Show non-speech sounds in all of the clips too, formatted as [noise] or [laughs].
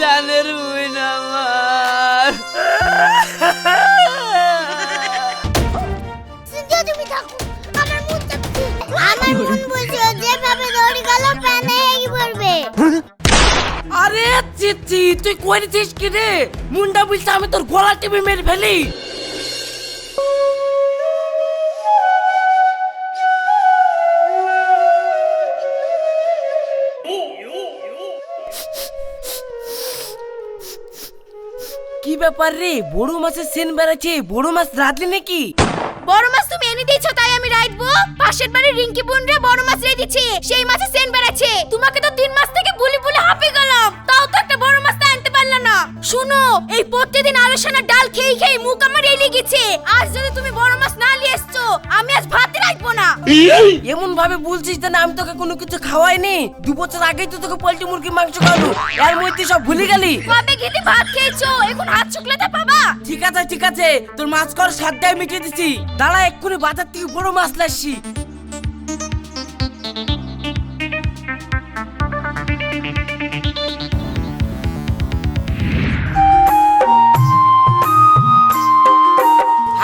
জানের আমার। সিনথিয়া তুমি থাকো আমার মন চাপছে আমার মন বলছে ও যেভাবে দৌড়ে গেল প্যানে এগিয়ে পড়বে। আরে চিচি তুই করেছিস কি রে? মুন্ডা বলছে আমি তোর গলা টিপে মেরে ফেলি। ব্যাপার রে বড় মাছের সেন বেড়াচ্ছে, বড় মাছ নাকি? বড় মাছ তুমি এনে দিয়েছ, তাই আমি পাশের রিঙ্কি বড় মাছ সেই সেন তোমাকে তো তিন মাস থেকে বুলি বুলি হাঁপে গেলাম। তাও তো একটা বড় মাছ আনতে পারলা না। শুনো, এই প্রত্যেকদিন আলোচনা ডাল খেয়ে খেয়ে মুখ আমার এলে গেছে। আজ যদি তুমি বড় মাছ না নিয়ে এসছো, আমি আজ ভাত এমন ভাবে বলছিস যে না আমি তোকে কোনো কিছু খাওয়াইনি? দু বছর আগেই তো তোকে পোল্ট্রি মুরগি মাংস খাওয়ানো এর মধ্যে সব ভুলে গেলি? কবে খেতে ভাত খেয়েছো? এখন হাত শুকলাতে পাবা? ঠিক আছে ঠিক আছে। তোর মাছ কর সাতটায় মিটিয়ে দিছি। দাঁড়া এক্ষুনি বাজার থেকে বড় মাছ লাসছি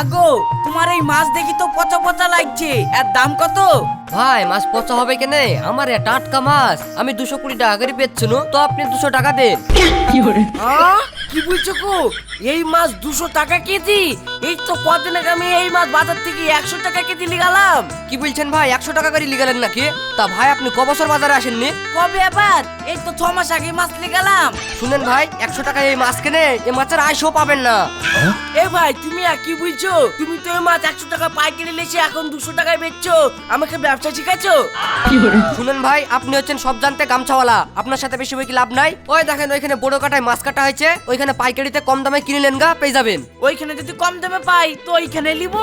আগো তোমার এই মাছ দেখি তো পচা পচা লাগছে। এর দাম কত? ভাই মাছ পচা হবে কেনে? আমার এ টাটকা মাছ। আমি দুশো কুড়ি টাকা করে পেয়েছিল তো আপনি দুশো টাকা দেন। আহ? কি বলছো গো? এই মাছ দুশো টাকা কেজি? এই তো কদিন আগে আমি এই মাছ বাজার থেকে একশো টাকা কেজি লিগালাম কি বলছেন ভাই একশো টাকা করে লিগালেন নাকি? তা ভাই আপনি ক বছর বাজারে আসেননি? কবে আবার? এই তো ছ মাস আগে মাছ লিগালাম শুনেন ভাই একশো টাকায় এই মাছ কেনে এই মাছের আইসও পাবেন না। এ ভাই তুমি আর কি বুঝছ তুমি তো এই মাছ একশো টাকা পাইকারি লেছে এখন দুশো টাকায় বেচছো। আমাকে ব্যবসা শিখাচ্ছো শুনেন ভাই আপনি হচ্ছেন সব জানতে গামছাওয়ালা। আপনার সাথে বেশি বই কি লাভ নাই? ওই দেখেন ওইখানে বড় কাটায় মাছ কাটা হয়েছে ওইখানে পাইকারিতে কম দামে কিনে নেন গা পেয়ে যাবেন। ওইখানে যদি কম দামে পাই তো ওইখানে নিব।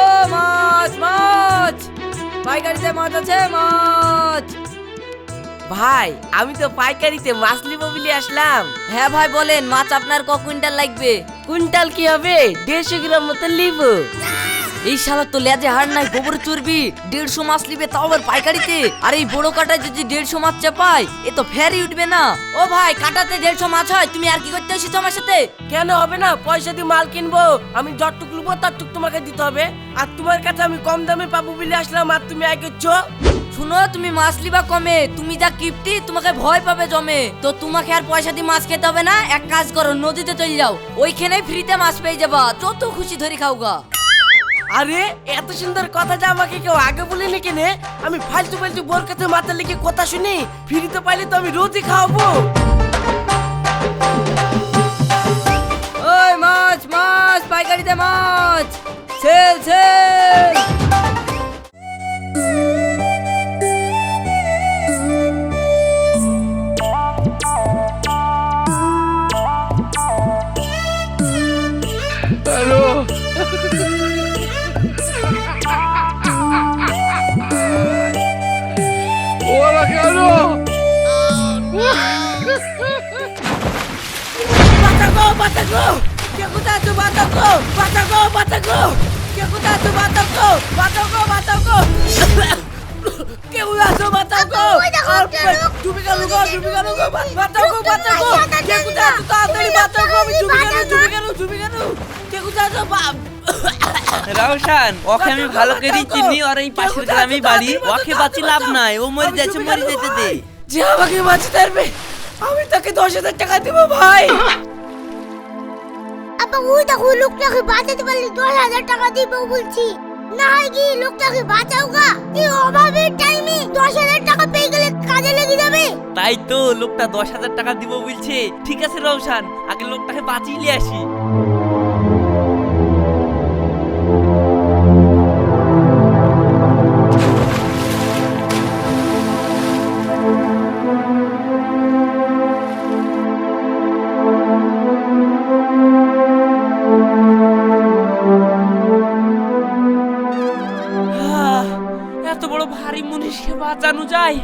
ও মাছ মাছ! পাইকারিতে মাছ আছে মাছ! ভাই আমি তো পাইকারিতে মাছ নিব বলে আসলাম। হ্যাঁ ভাই বলেন মাছ আপনার ক কুইন্টাল লাগবে? কুইন্টাল কি হবে? দেড়শো গ্রাম মতো নিব। এই শালা তো লেজে হাড় নাই গোবর চর্বি দেড়শো মাছ নিবে তাও আবার পাইকারিতে। আর এই বড় কাটায় যদি দেড়শো মাছ চাপায় এ তো ফেরি উঠবে না। ও ভাই কাটাতে দেড়শো মাছ হয় তুমি আর কি করতে এসেছ আমার সাথে? কেন হবে না? পয়সা দিয়ে মাল কিনবো আমি যতটুকু নেব ততটুক তোমাকে দিতে হবে। আর তোমার কাছে আমি কম দামে পাবো বলে আসলাম আর তুমি এগোচ্ছ শুনো তুমি মাছ লিবা কমে তুমি যা কিপটি তোমাকে ভয় পাবে জমে। তো তোমাকে আর পয়সা দিয়ে মাছ খেতে হবে না এক কাজ করো নদীতে চলে যাও। ওইখানে ফ্রিতে মাছ পেয়ে যাবা যত খুশি ধরে খাও গা আরে, এত সুন্দর কথা যা আমাকে কেউ আগে বলিনি কেনে? আমি ফালতু ফালতু বোর কাছে মাথা লিখে কথা শুনি ফিরিতে পাইলে তো আমি রোজই খাওয়াবো। ওই মাছ মাছ, পাইকারিতে মাছ। সেল সেল বাঁচাগো কে কোথায় আছো বাঁচাগো বাঁচাগো বাঁচাগো কে কোথায় আছো বাঁচাগো বাঁচাগো বাঁচাগো কে একটা লোক। ডুবে গেল গো ডুবে গেল গো বাঁচাগো বাঁচাগো কে কোথায় আছো তাড়াতাড়ি বাঁচাগো আমি ডুবে গেল ডুবে গেল ডুবে গেল। কে কোথায় আছো বাপ রাউশান ওকে আমি ভালো করে চিনি আর এই পাশের গ্রামেই বাড়ি ওকে বাঁচি লাভ নাই ও মরে যাচ্ছে মরে যেতে দে। যে আমাকে বাঁচাতে পারবে আমি তাকে দশ হাজার টাকা দিব ভাই। আপা ওই দেখো লোকটাকে বাঁচাতে পারলে দশ হাজার টাকা দিব বলছি। না হয় কি লোকটাকে বাঁচাও গা। এই অভাবের টাইমে দশ হাজার টাকা পেয়ে গেলে কাজে লেগে যাবে? তাই তো লোকটা দশ হাজার টাকা দিব বলছে। ঠিক আছে রৌশান আগে লোকটাকে বাঁচিয়ে নিয়ে আসি। বাঁচানো যায়।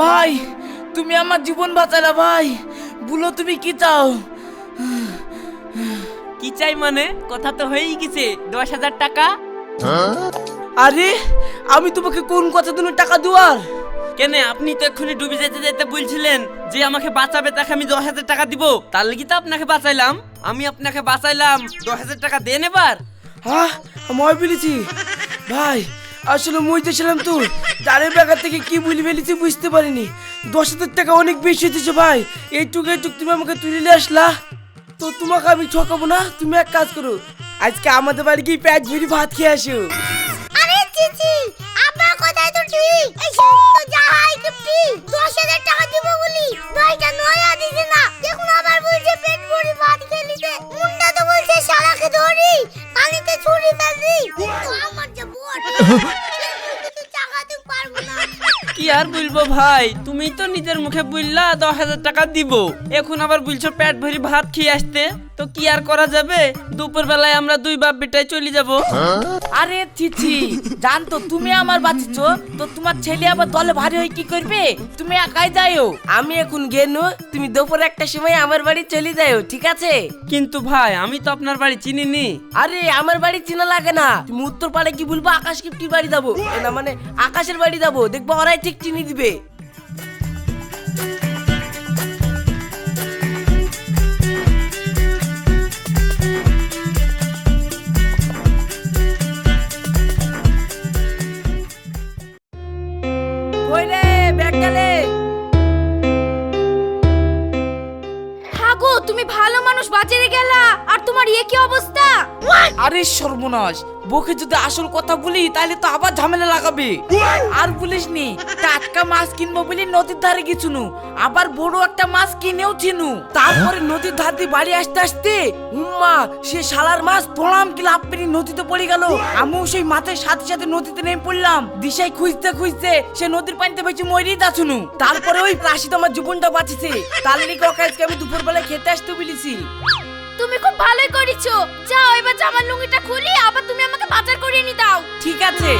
ভাই তুমি আমার জীবন বাঁচালা ভাই। বলো তুমি কি চাও? কি চাই মানে? কথা তো হয়েই গেছে দশ হাজার টাকা। আরে আমি তোমাকে কোন কথা দিন টাকা দেওয়ার? কেন আপনি তো এক্ষুনি ডুবে যেতে যেতে বলছিলেন যে আমাকে বাঁচাবে তাকে আমি দশ হাজার টাকা দিব। তার লাগি তো আপনাকে বাঁচাইলাম। আমি আপনাকে বাঁচাইলাম দশ হাজার টাকা দেন এবার। হ্যাঁ মই বলেছি ভাই আসলে মই ছিলাম তো তারের ব্যাগার থেকে কি বলি ফেলেছি বুঝতে পারিনি। দশ হাজার টাকা অনেক বেশি হতেছে ভাই। এইটুকু এইটুকু তুমি আমাকে তুলে আসলা। তো তোমাকে আমি ঠকাবো না? তুমি এক কাজ করো, আজকে আমাদের বাড়ি গিয়ে পেঁয়াজ ভরি ভাত খেয়ে আসো। আরে চিচি আপনার কথাই এই তো যা টাকা বলি না। আবার পেট ভাত খেলিতে মুন্ডা তো বলছে, শালাকে ধরি কালিতে ছুরি ফেলবি। তো আমার Huh? [laughs] কি আর বলব ভাই? তুমি তো নিজের মুখে বললা দশ হাজার টাকা দিব। এখন আবার বলছো পেট ভরি ভাত খেয়ে আসতে। তো কি আর করা যাবে? দুপুর বেলায় আমরা দুই বাপ বেটায় চলে যাব। আরে চিচি জানতো তুমি আমার বাঁচিছ। তো তোমার ছেলে আবার দলে ভারী হয়ে কি করবে? তুমি একাই যাইও। আমি এখন গেনু তুমি দুপুর একটা সময় আমার বাড়ি চলে যাও ঠিক আছে? কিন্তু ভাই আমি তো আপনার বাড়ি চিনি নি আরে আমার বাড়ি চিনা লাগে না। তুমি উত্তর পাড়ে কি বলব আকাশ কি বাড়ি যাব। না মানে আকাশের বাড়ি যাব। দেখব ওরাই ঠিক চিনি দিবে। হাগো তুমি ভালো মানুষ বাজারে গেলা আর তোমার ইয়ে কি অবস্থা? আরে সর্বনাশ বকে যদি আসল কথা বলি তাহলে তো আবার ঝামেলা লাগাবে। আর বলিস নি টাটকা মাছ কিনবো বলি নদীর ধারে গেছুনু আবার বড় একটা মাছ কিনেও চিনু তারপরে নদীর ধার দিয়ে বাড়ি আসতে আসতে উম্মা সে শালার মাছ পড়লাম কি লাভ পেরি নদীতে পড়ে গেল। আমিও সেই মাছের সাথে সাথে নদীতে নেমে পড়লাম। দিশাই খুঁজতে খুঁজতে সে নদীর পানিতে বেঁচে মরেই যাচ্ছুনু। তারপরে ওই রাশিদ আমার জীবনটা বাঁচিছে। তার লিগে ওকে আজকে আমি দুপুর বেলায় খেতে আসতে বলেছি। তুমি খুব ভালোই করেছ। যাও এবার জামার লুঙ্গিটা খুলি আবার তুমি আমাকে বাজার করিয়ে নি দাও। ঠিক আছে।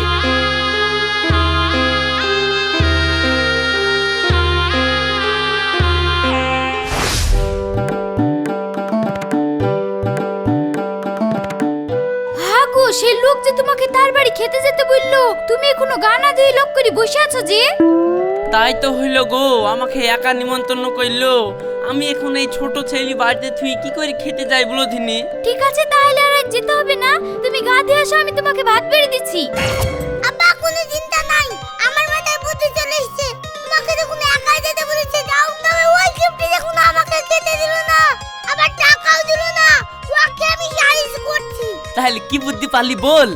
হাগো সেই লোক যে তোমাকে তার বাড়ি খেতে যেতে বলল তুমি এখনও গানা দিয়ে লোক করে বসে আছো যে? তাই তো হইল গো আমাকে একা নিমন্ত্রণ করল। আমি এখন এই ছোট ছেলে বাড়িতে থুই কি করে খেতে যাই বলো দিনি? ঠিক আছে তাহলে আর যেতে হবে না। তুমি গা দিয়ে আসো আমি তোমাকে ভাত বেড়ে দিচ্ছি। আব্বা কোনো চিন্তা নাই। আমার মাথায় বুদ্ধি চলে এসেছে। তোমাকে দেখুন একাই যেতে বলেছে। যাও তবে ওই গিফটটি দেখুন আমাকে খেতে দিল না। আবার টাকাও দিল না। ওকে আমি সাইজ করছি। তাহলে কি বুদ্ধি পারলি বল?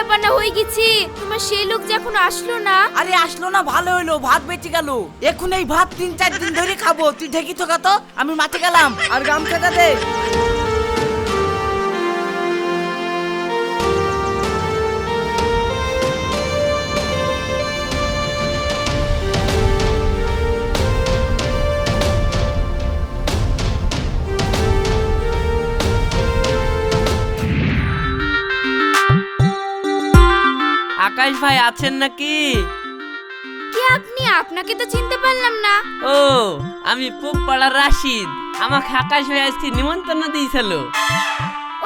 রান্না বান্না হয়ে গেছি। তোমার সেই লোক যে এখন আসলো না? আরে আসলো না, ভালো হইল ভাত বেঁচে গেল। এখন এই ভাত তিন, চার দিন ধরে খাব। তুই ঢেকি তো, আমি মাঠে গেলাম। আর গামছাটা দে। আকাশ ভাই আছেন নাকি? কি আপনি? আপনাকে তো চিনতে পারলাম না। ও আমি পুব পড়ার রাশিদ। আমাকে আকাশ ভাই আজকে নিমন্ত্রণ দিয়েছিল।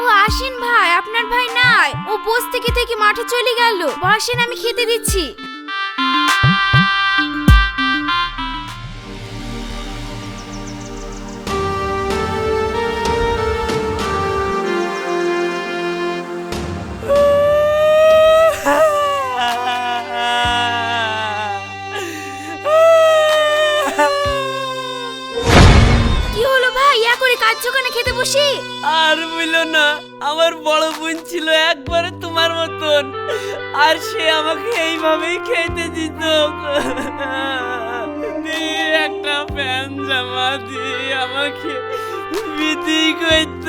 ও আসেন ভাই আপনার ভাই নাই। ও বস থেকে থেকে মাঠে চলে গেল। বসেন আমি খেতে দিচ্ছি। ছিল একবারে তোমার মতন আর সে আমাকে এইভাবেই খেতে দিত একটা প্যান জামা দিয়ে আমাকে বিধি করত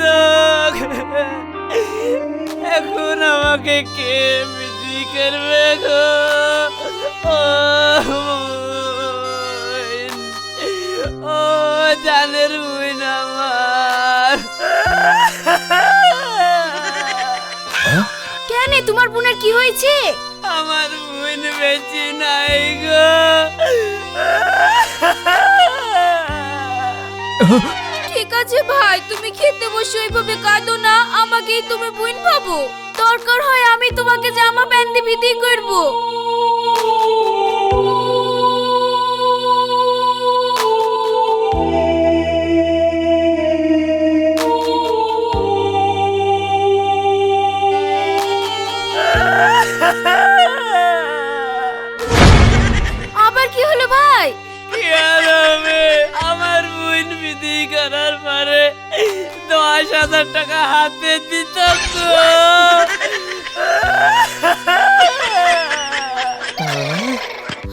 এখন আমাকে কে বিধি করবে গো ও। জানের বোন তোমার বোনের কি হয়েছে? আমার বোন বেঁচে নাই গো। ঠিক আছে ভাই তুমি খেতে বসে ওইভাবে কাঁদো না আমাকেই তুমি বোন পাবো। দরকার হয় আমি তোমাকে জামা প্যান্ট দিয়ে বিক্রি করব। দশ হাজার টাকা হাতে দিত তো।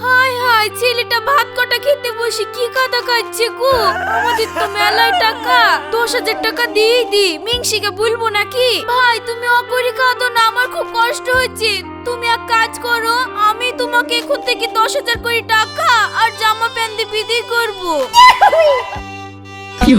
হাই হাই ছেলেটা ভাত কটা খেতে বসে কি কাদা খাচ্ছে গো? আমাদের তো মেলায় টাকা। দশ হাজার টাকা দিয়ে দি। মিংসিকে বলব নাকি? ভাই তুমি অকরি কাঁদো না আমার খুব কষ্ট হচ্ছে। তুমি এক কাজ করো আমি তোমাকে এখন থেকে দশ হাজার করে টাকা আর জামা প্যান্ট দিয়ে বিক্রি করব। এই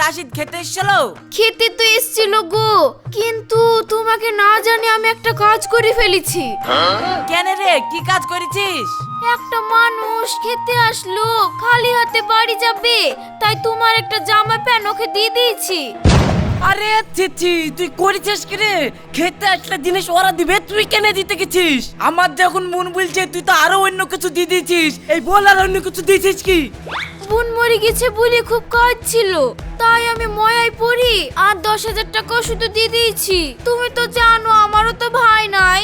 রাশিদ খেতে এসেছিল? খেতে তো এসছিল গো কিন্তু তোমাকে না জানি আমি একটা কাজ করে ফেলেছি। কেন রে? কি কাজ করেছিস? একটা মানুষ খেতে আসলো খালি হাতে বাড়ি যাবে তাই তোমার একটা জামা প্যান্ট ওকে দিয়ে দিয়েছি। আরে চিচি তুই করেছিস কি রে? খেতে আসলে জিনিস ওরা দিবে তুই কেন দিতে গেছিস? আমার যখন মন বলছে তুই তো আরও অন্য কিছু দিয়ে দিয়েছিস। এই বল আর অন্য কিছু দিয়েছিস কি? বোন মরে গেছে বলে খুব কাজ ছিল তাই আমি ময়ায় পড়ি আর দশ হাজার টাকা শুধু দিয়ে দিয়েছি। তুমি তো জানো, আমারও তো ভাই নাই।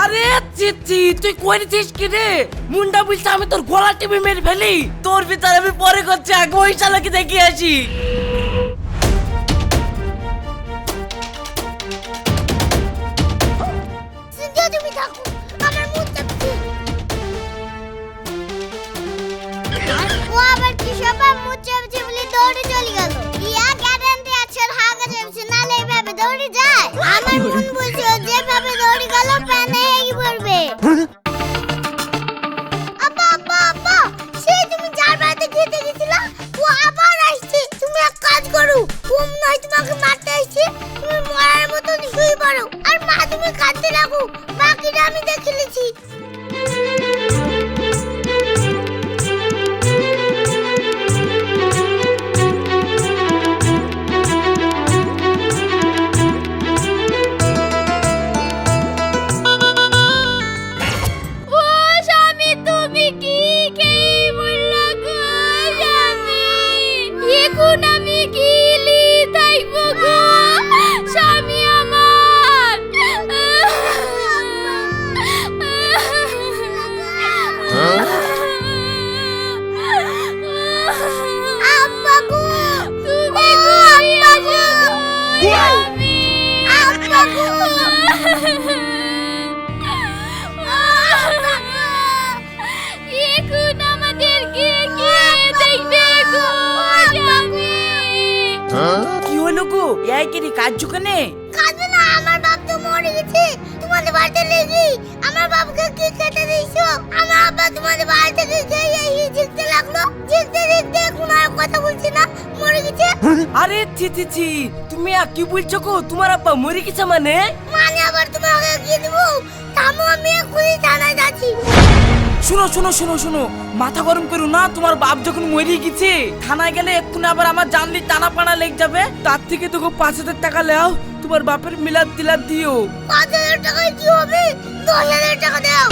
আরে চিচি তুই করেছিস কি রে? মুন্ডা বলছে আমি তোর গলা টিপে মেরে ফেলি। তোর বিচার আমি পরে করছি এক ওই শালাকে আসি। কি হলো গো এই কি কাজ কেনে? কাঁদবে না আমার বাপ তো মরে গেছে। তোমাদের বাড়িতে লেগে আমার বাবুকে কি খেতে দিয়েছ? আমার আব্বা তোমাদের বাড়ি থেকে খেয়ে এই ঝিকতে লাগল। ঝিকতে ঝিকতে এখন আর কথা বলছে না মরে গেছে। আরে ছি ছি ছি তুমি আর কি বলছো গো? তোমার আব্বা মরে গেছে মানে? মানে আবার তোমাকে কি দেবো? থামো আমি এক্ষুনি থানায় যাচ্ছি। শুনো শুনো শুনো শুনো। মাথা গরম করো না তোমার বাপ যখন মরে গেছে থানায় গেলে এক্ষুনি আবার আমার জানলি টানা পানা লেগ যাবে। তার থেকে তোকে পাঁচ হাজার টাকা লেও তোমার বাপের মিলাদ তিলাদ দিও। পাঁচ হাজার টাকায় কি হবে? দশ হাজার টাকা দাও।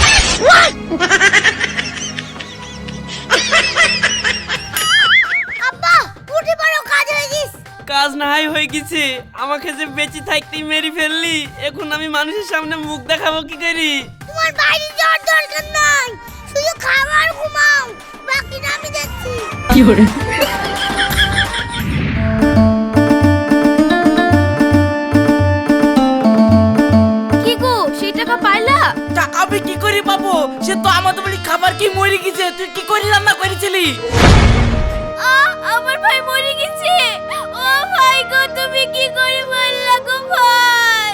কাজ হয়ে গেছে। কাজ না হয় হয়ে গেছে। আমাকে যে বেঁচে থাকতেই মেরে ফেললি এখন আমি মানুষের সামনে মুখ দেখাবো কি করি? তোমার বাইরে যাওয়ার দরকার নাই। শুধু খাবার ঘুমাও বাকিটা আমি দেখছি। কি গো সেই টাকা পাইলা? টাকা আমি কি করে পাবো সে তো আমাদের বাড়ি খাবার কি মরে গেছে। তুই কি করে রান্না করেছিলি? আ আমার ভাই মরে গেছে। ও ভাই গো তুমি কি করে বললা গো ভাই?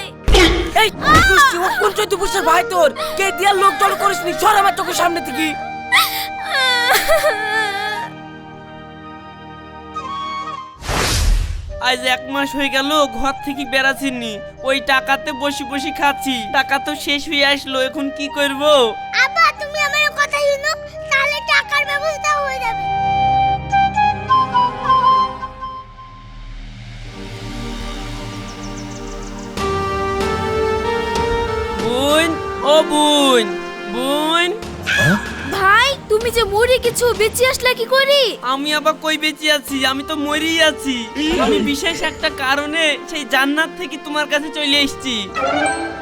এই দুষ্টি ও কোন পুরুষের ভাই তোর। কে দিয়ার লোক জল করিসনি? সর আমার চোখের সামনে থেকে। আজ এক মাস হয়ে গেল ঘর থেকে বেড়াচ্ছিনি। ওই টাকাতে বসে বসে খাচ্ছি। টাকা তো শেষ হয়ে আসলো এখন কি করব? আব্বা তুমি আমার কথা শুনো। তাহলে টাকার ব্যবস্থা যে বেঁচে আসলা কি করে? আমি আবার কই বেঁচে আছি? আমি তো মরেই আছি। আমি বিশেষ একটা কারণে সেই জান্নাত থেকে তোমার কাছে চলে এসেছি।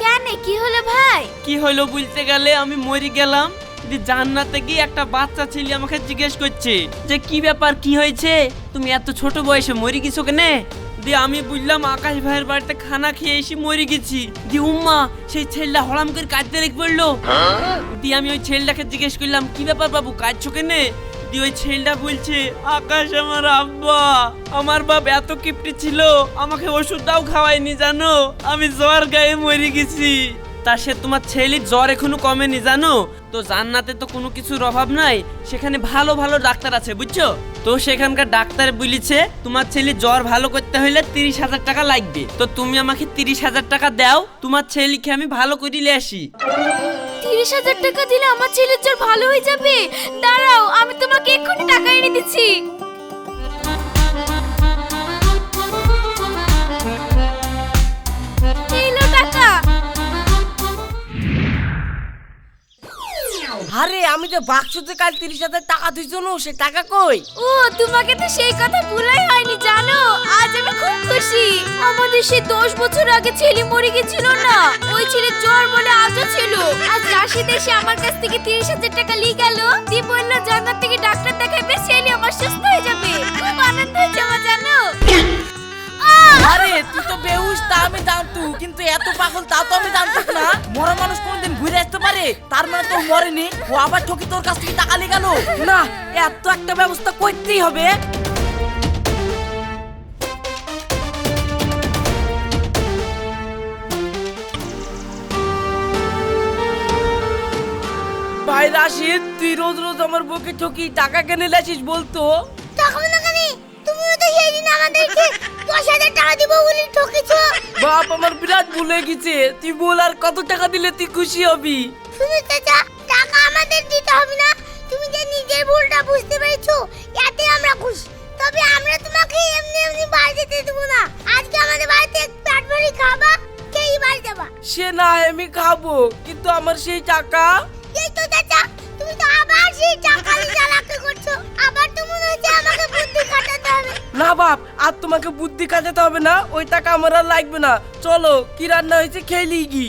কেন? কি হলো ভাই? কি হলো বলতে গেলে আমি মরে গেলাম দি জান্নাতে গিয়ে একটা বাচ্চা ছেলে আমাকে জিজ্ঞেস করছে যে কি ব্যাপার কি হয়েছে? তুমি এত ছোট বয়সে মরে গেছো কেনে? দিয়ে আমি বুঝলাম আকাশ ভাইয়ের বাড়িতে খানা খেয়ে এসে মরে গেছি। দি, উম্মা, সেই ছেলেটা হরাম করে কাঁদতে রেখে পড়ল। দিয়ে আমি ওই ছেলেটাকে জিজ্ঞেস করলাম, কি ব্যাপার বাবু, কাঁদছো কেনে? দিয়ে ওই ছেলেটা বলছে, আকাশ আমার আব্বা, আমার বাপ এত কিপটি ছিল, আমাকে ওষুধটাও খাওয়ায়নি, জানো? আমি জ্বর গায়ে মরে গেছি। তা সে তোমার ছেলের জ্বর এখনও কমেনি, জানো? তো জান্নাতে তো কোনো কিছুর অভাব নাই, সেখানে ভালো ভালো ডাক্তার আছে, বুঝছ? তো সেখানকার ডাক্তার বলেছে, তোমার ছেলে জ্বর ভালো করতে হলে তিরিশ হাজার টাকা লাগবে। তো তুমি আমাকে তিরিশ হাজার টাকা দাও, তোমার ছেলেকে আমি ভালো করে নিয়ে আসি। তিরিশ হাজার টাকা দিলে আমার ছেলের জ্বর ভালো হয়ে যাবে? দাঁড়াও, আমি তোমাকে এক্ষুনি টাকা এনে দিচ্ছি। আরে, আমি তো বাক্সতে কাল তিরিশ হাজার টাকা দিয়েছ না সে টাকা কই? ও, তোমাকে তো সেই কথা ভুলাই হয়নি, জানো? আজ আমি খুব খুশি। আমাদের সেই দশ বছর আগে ছেলে মরে গেছিল না? ওই ছেলে জ্বর বলে আজও ছিল। আজ রাশিদ এসে আমার কাছ থেকে তিরিশ হাজার টাকা নিয়ে গেল। দিয়ে বলল জান্নাত থেকে ডাক্তার দেখাবে ছেলে আমার সুস্থ হয়ে যাবে। তুই তো আমি জানতু, কিন্তু এত পাগল তা তো আমি জানতাম না মরা মানুষ কোনদিন ঘুরে আসতে পারে? তার মানে তো মরেনি। ও আবার ঠকি তোর কাছ থেকে টাকা গেল? না, এত একটা ব্যবস্থা করতেই হবে। ভাই রাশিদ, তুই রোজ রোজ আমার বুকে ঠকি টাকা কেনে লাছিস বলতো? তখন না তুমিও তো সেই দিন আমাদেরকে দশ হাজার টাকা দিব বলে ঠকেছো? বাপ আমার বিরাট ভুল গেছে। তুই বল আর কত টাকা দিলে তুই খুশি হবি? শুনো চাচা টাকা আমাদের দিতে হবে না। তুমি যে নিজের ভুলটা বুঝতে পেরেছ এতে আমরা খুশি। তবে আমরা তোমাকে এমনি এমনি বাড়ি যেতে দেবো না। আজকে আমাদের বাড়িতে পেট ভরি খাবা খেয়ে বাড়ি যাবা। সে না আমি খাব কিন্তু আমার সেই টাকা? এই তো চাচা তুমি তো আবার সেই চাকালি করছ। আবার তো মনে হচ্ছে আমাকে বুদ্ধি হবে। না বাপ, আর তোমাকে বুদ্ধি কাটাতে হবে না, ওই টাকা আমার আর লাগবে না। চলো, কি রান্না হয়েছে খেলি কি